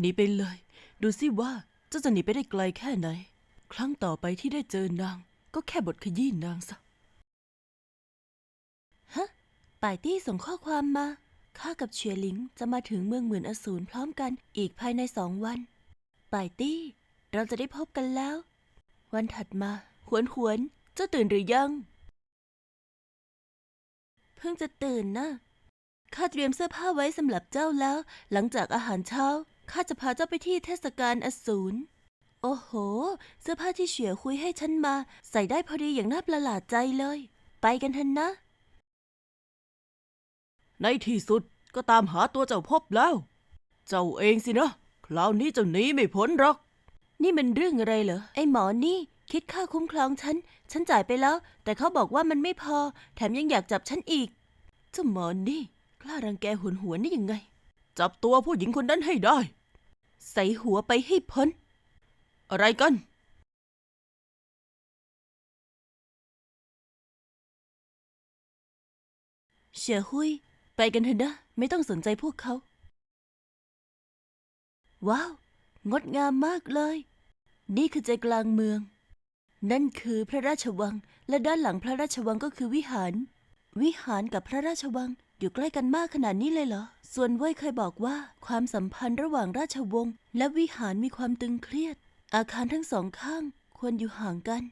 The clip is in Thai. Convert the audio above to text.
หนีไปเลย ดูสิว่าเจ้าจะหนีไปได้ไกลแค่ไหน ครั้งต่อไปที่ได้เจอนาง ก็แค่บทขยี้นางซะฮะป่ายตี้ส่งข้อความมาข้ากับเฉียหลิงจะมาถึงเมืองหมื่นอสูรพร้อมกันอีกภายในสองวัน ป่ายตี้ เราจะได้พบกันแล้ว วันถัดมาหวนหวนเจ้าตื่นหรือยัง เพิ่งจะตื่นนะข้าเตรียมเสื้อผ้าไว้สำหรับเจ้าแล้ว หลังจากอาหารเช้า ข้าจะพาเจ้าไปที่เทศกาลอสูร โอ้โห เสื้อผ้าที่เฉียคุยให้ฉันมา ใส่ได้พอดีอย่างน่าประหลาดใจเลย ไปกันเถอะนะ ในที่สุดก็ตามหาตัวเจ้าพบแล้ว เจ้าเองสินะ คราวนี้เจ้าหนีไม่พ้นหรอก นี่มันเรื่องอะไรเหรอ ไอหมอนี่ คิดค่าคุ้มครองฉัน ฉันจ่ายไปแล้ว แต่เขาบอกว่ามันไม่พอ แถมยังอยากจับฉันอีก เจ้าหมอนี่ กล้ารังแกหุนหัวนี่ยังไง จับตัวผู้หญิงคนนั้นให้ได้ ใส่หัวไปให้พ้น อะไรกัน เฉียหุย ไปกันเถอะนะ ไม่ต้องสนใจพวกเขา ว้าว งดงามมากเลย นี่คือใจกลางเมือง นั่นคือพระราชวัง และด้านหลังพระราชวังก็คือวิหาร วิหารกับพระราชวัง อยู่ใกล้กันมากขนาดนี้เลยเหรอ ส่วนเว่ยเคยบอกว่าความสัมพันธ์ระหว่างราชวงศ์และวิหารมีความตึงเครียด อาคารทั้งสองข้างควรอยู่ห่างกัน